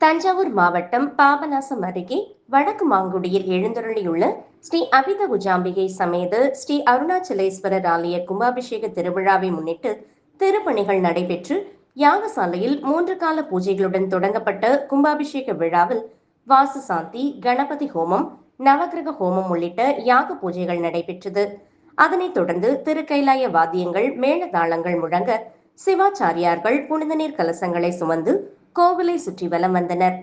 தஞ்சாவூர் மாவட்டம் பாபநாசம் அருகே வடக்கு மாங்குடியில் எழுந்தருளியுள்ள ஸ்ரீ அபித குஜாம்பிகை சமேத ஸ்ரீ அருணாச்சலேஸ்வரர் ஆலய கும்பாபிஷேக திருவிழாவை முன்னிட்டு திருப்பணிகள் நடைபெற்று யாகசாலையில் மூன்று கால பூஜைகளுடன் தொடங்கப்பட்ட கும்பாபிஷேக விழாவில் வாசு சாந்தி கணபதி ஹோமம் நவகிரக ஹோமம் உள்ளிட்ட யாக பூஜைகள் நடைபெற்றது. அதனைத் தொடர்ந்து திருக்கைலாய வாத்தியங்கள் மேளதாளங்கள் முழங்க சிவாச்சாரியார்கள் புனித நீர் கலசங்களை சுமந்து கோவிலை சுற்றி வலம் வந்தனர்.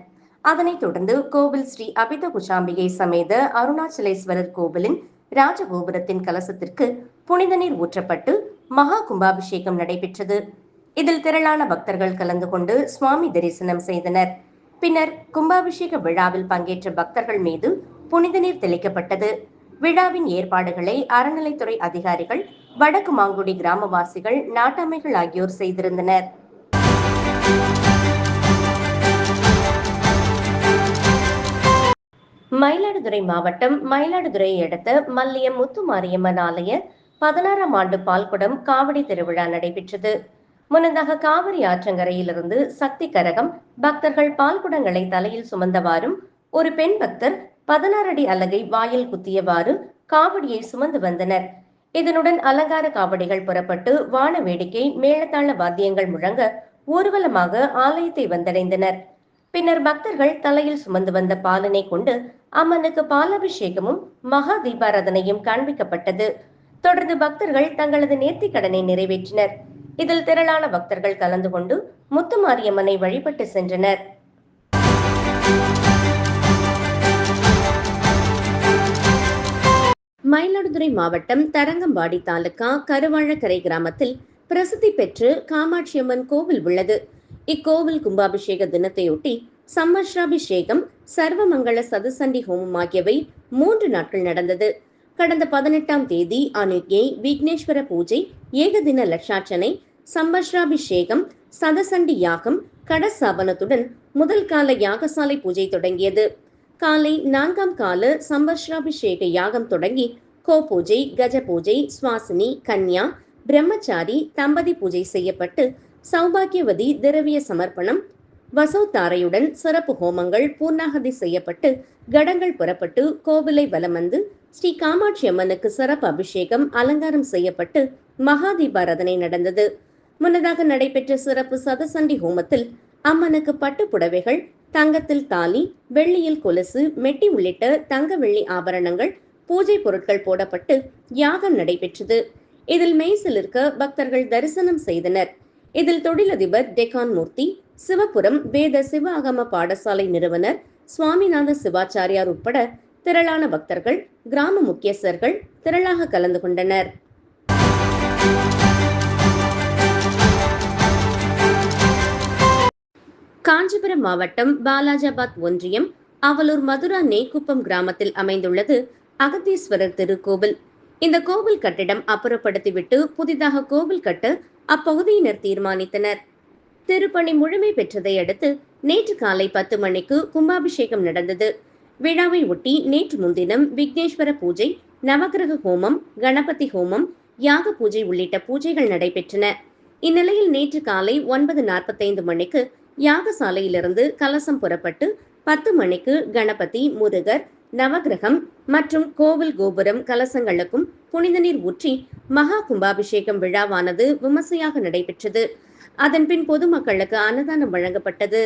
அதனைத் தொடர்ந்து கோவில் ஸ்ரீ அபித குஷாம்பிகை சமேத அருணாச்சலேஸ்வரர் கோவிலின் ராஜகோபுரத்தின் கலசத்திற்கு புனித நீர் ஊற்றப்பட்டு மகா கும்பாபிஷேகம் நடைபெற்றது. இதில் திரளான பக்தர்கள் கலந்து கொண்டு சுவாமி தரிசனம் செய்தனர். பின்னர் கும்பாபிஷேக விழாவில் பங்கேற்ற பக்தர்கள் மீது புனித நீர் தெளிக்கப்பட்டது. விழாவின் ஏற்பாடுகளை அறநிலைத்துறை அதிகாரிகள் வடக்கு மாங்குடி கிராமவாசிகள் நாட்டாமைகள் ஆகியோர் செய்திருந்தனர். மயிலாடுதுறை மாவட்டம் மயிலாடுதுறையை அடுத்த மல்லிய முத்துமாரியம்மன் ஆலய பதினாறாம் ஆண்டு பால்குடம் காவடி திருவிழா நடைபெற்றது. முன்னதாக காவிரி ஆற்றங்கரையிலிருந்து சக்தி கரகம் பக்தர்கள் பால்குடங்களை தலையில் சுமந்தவாறும் ஒரு பெண் பக்தர் பதினாறு அடி அலகை வாயில் குத்தியவாறு காவடியை சுமந்து வந்தனர். இதனுடன் அலங்கார காவடிகள் புறப்பட்டு வான வேடிக்கை மேளதாள வாத்தியங்கள் முழங்க ஊர்வலமாக ஆலயத்தை வந்தடைந்தனர். பின்னர் பக்தர்கள் தலையில் சுமந்து வந்த பாலனை கொண்டு அம்மனுக்கு பாலாபிஷேகமும் மகா தீபாராதனையும் காண்பிக்கப்பட்டது. தொடர்ந்து பக்தர்கள் தங்களது நேர்த்தி கடனை நிறைவேற்றினர். இதில் திரளான பக்தர்கள் கலந்து கொண்டு முத்துமாரியம்மனை வழிபட்டு சென்றனர். மயிலாடுதுறை மாவட்டம் தரங்கம்பாடி தாலுகா கருவாழக்கரை கிராமத்தில் பிரசித்தி பெற்று காமாட்சியம்மன் கோவில் உள்ளது. இக்கோவில் கும்பாபிஷேக தினத்தையொட்டி சம்மஸ்ராபிஷேகம் சர்வமங்கள சதுசண்டி ஹோமம் ஆகியவை மூன்று நாட்கள் நடந்தது. கடந்த பதினெட்டாம் தேதி அனுகை விக்னேஸ்வர பூஜை ஏகதின லட்சார்ச்சனை சம்பஸ்ராபிஷேகம் சதசண்டி யாகம் கடசாபனத்துடன் முதல் கால யாகசாலை பூஜை தொடங்கியது. காலை நான்காம் கால சம்பஸ்ராபிஷேக யாகம் தொடங்கி கோ பூஜை கஜ பூஜை சுவாசினி கன்யா பிரம்மச்சாரி தம்பதி பூஜை செய்யப்பட்டு சௌபாகியவதி திரவிய சமர்ப்பணம் வசோத்தாரையுடன் சிறப்பு ஹோமங்கள் பூர்ணாகதி செய்யப்பட்டு கடங்கள் புறப்பட்டு கோவிலை வலம் வந்து ஸ்ரீ காமாட்சி அம்மனுக்கு சிறப்பு அபிஷேகம் அலங்காரம் செய்யப்பட்டு மகாதீபாரதனை நடந்தது. முன்னதாக நடைபெற்ற சிறப்பு சதசண்டி ஹோமத்தில் அம்மனுக்கு பட்டு புடவைகள் தங்கத்தில் தாலி வெள்ளியில் கொலுசு மெட்டி உள்ளிட்ட தங்க வெள்ளி ஆபரணங்கள் பூஜை பொருட்கள் போடப்பட்டு யாகம் நடைபெற்றது. இதில் மெய்சிலிருக்க பக்தர்கள் தரிசனம் செய்தனர். இதில் தொழிலதிபர் டெகான் மூர்த்தி சிவபுரம் வேத சிவ பாடசாலை நிறுவனர் சுவாமிநாத சிவாச்சாரியார் உட்பட திரளான பக்தர்கள் கிராம முக்கியஸ்தர்கள் திரளாக கலந்து கொண்டனர். காஞ்சிபுரம் மாவட்டம் பாலாஜாபாத் ஒன்றியம் அவலூர் மதுரா நேக்குப்பம் கிராமத்தில் அமைந்துள்ளது அகத்தீஸ்வரர் திருக்கோவில். இந்த கோவில் கட்டிடம் அப்புறப்படுத்திவிட்டு புதிதாக கோவில் கட்ட அப்பகுதியினர் தீர்மானித்தனர். திருப்பணி முழுமை பெற்றதை அடுத்து நேற்று காலை பத்து மணிக்கு கும்பாபிஷேகம் நடந்தது. விழாவை ஒட்டி நேற்று முன்தினம் விக்னேஸ்வர பூஜை நவகிரக ஹோமம் கணபதி ஹோமம் யாக பூஜை உள்ளிட்ட பூஜைகள் நடைபெற்றன. இந்நிலையில் நேற்று காலை ஒன்பது நாற்பத்தைந்து மணிக்கு யாகசாலையிலிருந்து கலசம் புறப்பட்டு பத்து மணிக்கு கணபதி முருகர் நவகிரகம் மற்றும் கோவில் கோபுரம் கலசங்களுக்கும் புனித நீர் ஊற்றி மகா கும்பாபிஷேகம் விழாவானது விமர்சையாக நடைபெற்றது. அதன்பின் பொதுமக்களுக்கு அன்னதானம் வழங்கப்பட்டது.